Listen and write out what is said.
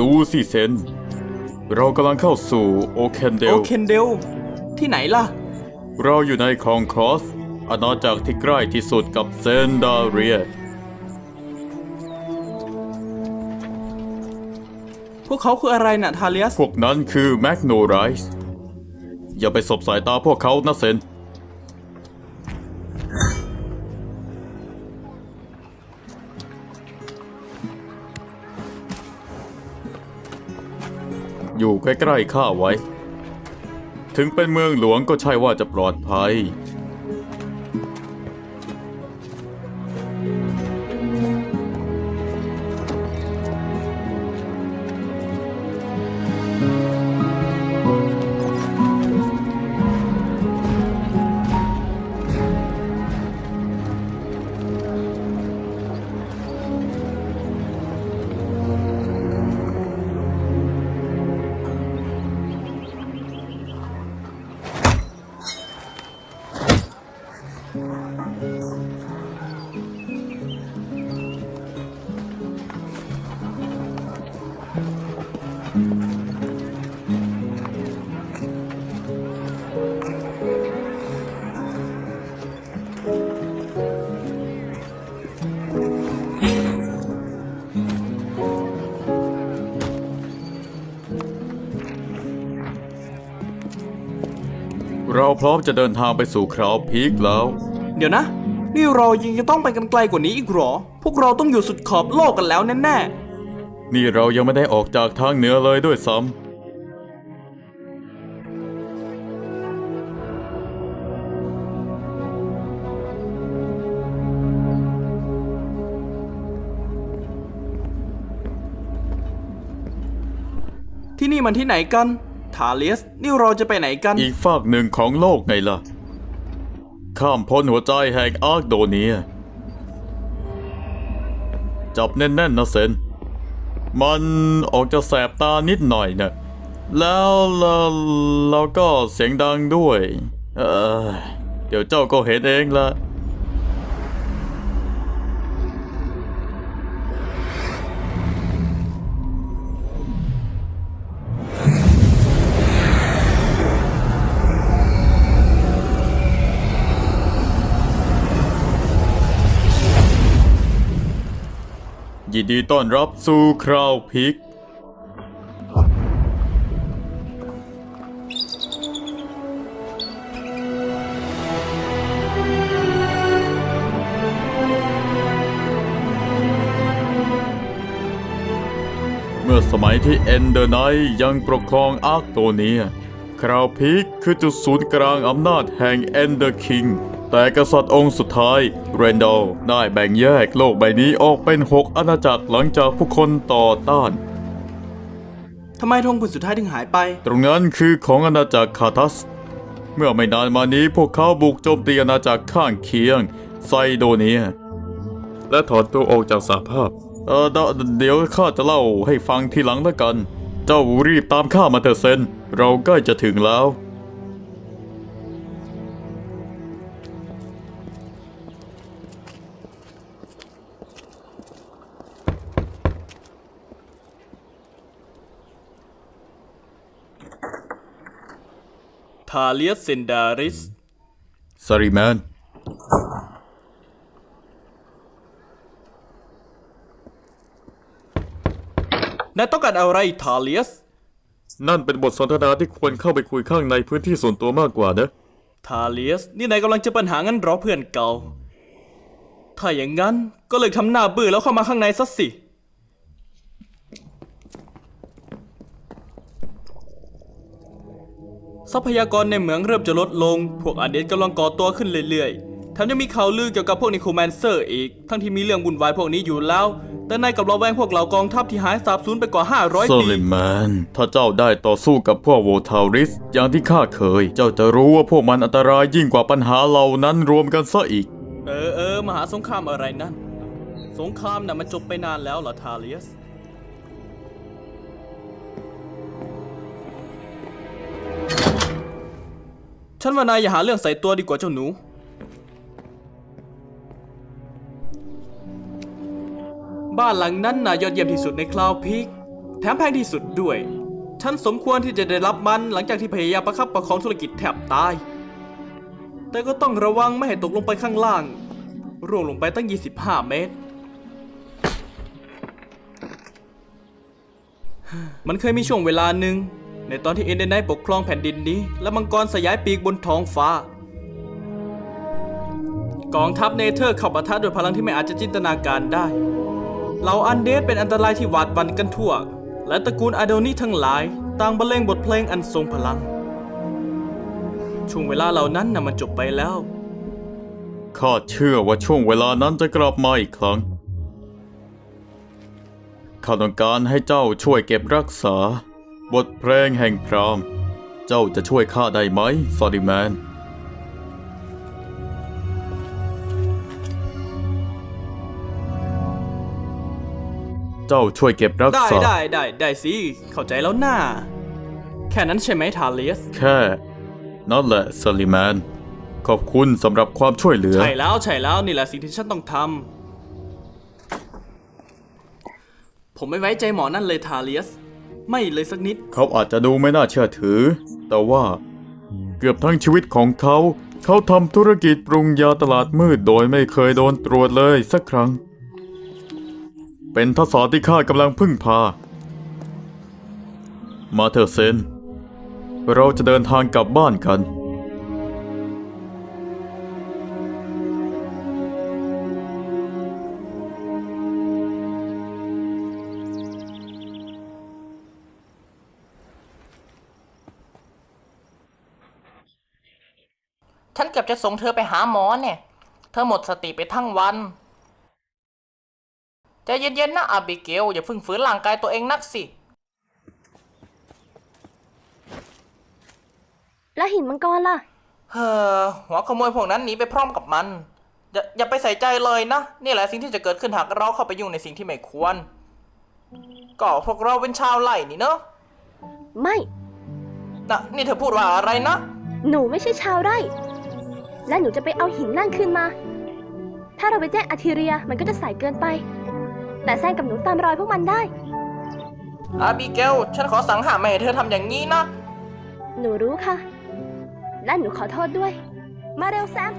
ดูสิเซน เรากำลังเข้าสู่โอเคนเดโอล เคนเดล ที่ไหนล่ะ เราอยู่ในคองครอสอาณาจักรที่ใกล้ที่สุดกับเซนดาเรีย พวกเขาคืออะไรน่ะ ทาเลียส พวกนั้นคือแมกโนไรส์อย่าไปสบสายตาพวกเขานะเซน อยู่ใกล้ๆข้าไว้ ถึงเป็นเมืองหลวงก็ใช่ว่าจะปลอดภัย พร้อมจะเดินทางไปสู่คราวพีคแล้ว เดี๋ยวนะ นี่เรายังจะต้องไปกันไกลกว่านี้อีกเหรอ พวกเราต้องอยู่สุดขอบโลกกันแล้วแน่นี่เรายังไม่ได้ออกจากทางเหนือเลยด้วยซ้ำๆที่นี่มันที่ไหนกัน ทาเลียส นี่เราจะไปไหนกัน อีกฝากหนึ่งของโลกไงล่ะ ข้ามพ้นหัวใจแห่งอาร์คโดเนีย จับแน่นๆนะเซน มันออกจะแสบตานิดหน่อยนะแล้วเราเราก็เสียงดังด้วย เออเดี๋ยวเจ้าก็เห็นเองละ ยินดีต้อนรับสู่คราวพิก เมื่อสมัยที่เอนเดอร์ไนยังปกครองอาร์คโตเนีย คราวพิกคือจุดศูนย์กลางอำนาจแห่งเอนเดอร์คิง แต่กษัตริย์องค์สุดท้าย เรนดอลได้แบ่งแยกโลกใบนี้ออกเป็นหกอาณาจักรหลังจากผู้คนต่อต้าน ทำไมธงผืนสุดท้ายถึงหายไป ตรงนั้นคือของอาณาจักรคาทัส เมื่อไม่นานมานี้พวกเขาบุกโจมตีอาณาจักรข้างเคียง ไซโดเนีย และถอนตัวออกจากสหภาพ เออเดเดี๋ยวข้าจะเล่าให้ฟังทีหลังแล้วกัน เจ้ารีบตามข้ามาเถอะเซน เราใกล้จะถึงแล้ว ทาเลียสเซนดาริสซาริแมนนายต้องการอะไรทาเลียส นั่นเป็นบทสนทนาที่ควรเข้าไปคุยข้างในพื้นที่ส่วนตัวมากกว่านะ ทาเลียส นี่นายกำลังเจะปัญหางั้นเหรอเพื่อนเก่า ถ้าอย่างนั้นก็เลยทำหน้าบื้อแล้วเข้ามาข้างในซะสิ ทรัพยากรในเหมืองเริ่มจะลดลง พวกอาเดนกำลังก่อตัวขึ้นเรื่อยๆแถมยังมีข่าวลือเกี่ยวกับพวกนิโคแมนเซอร์อีก ทั้งที่มีเรื่องวุ่นวายพวกนี้อยู่แล้ว แต่นายกลับระแวงพวกเหล่ากองทัพที่หายสาบสูญไปกว่า 500โซปีลิแมน ถ้าเจ้าได้ต่อสู้กับพวกโวทาริส อย่างที่ข้าเคย เจ้าจะรู้ว่าพวกมันอันตรายยิ่งกว่าปัญหาเหล่านั้นรวมกันซะอีก เออเออมหาสงครามอะไรนั่น สงครามน่ะมันจบไปนานแล้วเหรอทาเลียส ฉันว่านายอย่าหาเรื่องใส่ตัวดีกว่าเจ้าหนู บ้านหลังนั้นน่ะยอดเยี่ยมที่สุดในคลาวพิก แถมแพงที่สุดด้วย ฉันสมควรที่จะได้รับมันหลังจากที่พยายามประคับประคองธุรกิจแทบตาย แต่ก็ต้องระวังไม่ให้ตกลงไปข้างล่าง ร่วงลงไปตั้ง 25 เมตร มันเคยมีช่วงเวลาหนึ่ง ในตอนที่เอเดนไนปกครองแผ่นดินนี้ และมังกรสยายปีกบนท้องฟ้า กองทัพเนเธอร์เข้าปะทะด้วยพลังที่ไม่อาจจะจินตนาการได้เหล่าอันเดสเป็นอันตรายที่หวาดวันกันทั่ว และตระกูลอาโดนีทั้งหลาย ต่างบรรเลงบทเพลงอันทรงพลัง ช่วงเวลาเหล่านั้นน่ะมันจบไปแล้วข้าเชื่อว่าช่วงเวลานั้นจะกลับมาอีกครั้งข้าต้องการให้เจ้าช่วยเก็บรักษา บทเพลงแห่งพรามเจ้าจะช่วยข้าได้ไหมซอดิแมน เจ้าช่วยเก็บรักได้ษา ได้ได้ได้สิ เข้าใจแล้วน่าแค่นั้นใช่ไหมทาเลียส แค่นั่นแหละซอลิแมน ขอบคุณสำหรับความช่วยเหลือ ใช่แล้วใช่แล้วนี่แหละสิ่งที่ฉันต้องทำ ผมไม่ไว้ใจหมอนั่นเลยทาเลียส ไม่เลยสักนิด เขาอาจจะดูไม่น่าเชื่อถือ แต่ว่าเกือบทั้งชีวิตของเขา เขาทำธุรกิจปรุงยาตลาดมืดโดยไม่เคยโดนตรวจเลยสักครั้ง เป็นทศที่ข้ากำลังพึ่งพา มาเถอะเซน เราจะเดินทางกลับบ้านกัน ฉันเกือบจะส่งเธอไปหาหมอเนี่ย เธอหมดสติไปทั้งวันใจเย็นๆนะอาบิเกลอย่าเพึ่งฝืนร่างกายตัวเองนักสิแล้วหินมังกรล่ะ เฮ้อหัวขโมยพวกนั้นหนีไปพร้อมกับมัน อย่าอย่าไปใส่ใจเลยนะ นี่แหละสิ่งที่จะเกิดขึ้นหากเราเข้าไปยุ่งในสิ่งที่ไม่ควร ก็พวกเราเป็นชาวไร่นี่เนอะไม่นะนี่เธอพูดว่าอะไรนะ หนูไม่ใช่ชาวไร่ และหนูจะไปเอาหินนั่นขึ้นมา ถ้าเราไปแจ้งอาทิเรียมันก็จะสายเกินไป แต่แซงกับหนูตามรอยพวกมันได้ อาบิเกล ฉันขอสั่งห้ามไม่ให้เธอทำอย่างนี้นะ หนูรู้ค่ะ และหนูขอโทษด้วย มาเร็วแซม